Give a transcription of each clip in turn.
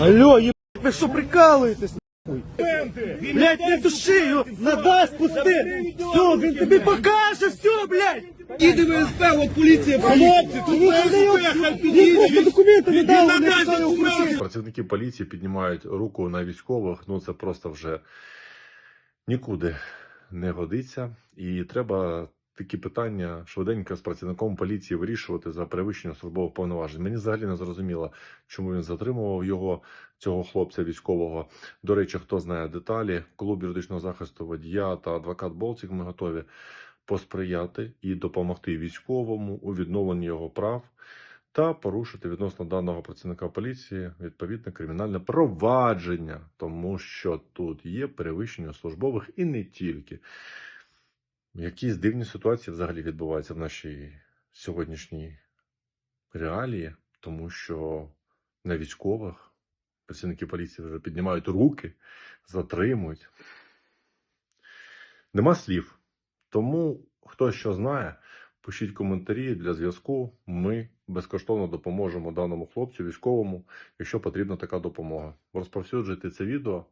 Алло, ебать, ви що прикалуєтесь? Блять, не души його, надасть пусти. Все, він тобі покаже, все, блядь. Їде ВСП, от поліція, хлопці, тут ВСП, хай підійде. документи не дали, сказали. Працівники поліції піднімають руку на військових. Ну це просто вже нікуди не годиться. І треба такі питання швиденько з працівником поліції вирішувати за перевищення службових повноважень. Мені взагалі не зрозуміло, чому він затримував його, цього хлопця військового. До речі, хто знає деталі, клуб юридичного захисту водія та адвокат Болцік ми готові посприяти і допомогти військовому у відновленні його прав та порушити відносно даного працівника поліції відповідне кримінальне провадження, тому що тут є перевищення службових і не тільки. Якісь дивні ситуації взагалі відбуваються в нашій сьогоднішній реалії, тому що на військових працівники поліції вже піднімають руки, затримують. Нема слів. Тому хто що знає, пишіть коментарі для зв'язку. Ми безкоштовно допоможемо даному хлопцю, військовому, якщо потрібна така допомога. Розповсюджуйте це відео.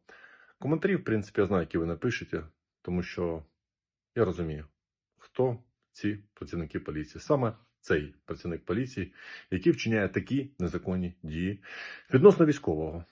Коментарі, в принципі, я знаю, які ви напишете, тому що я розумію, хто ці працівники поліції. Саме цей працівник поліції, який вчиняє такі незаконні дії відносно військового.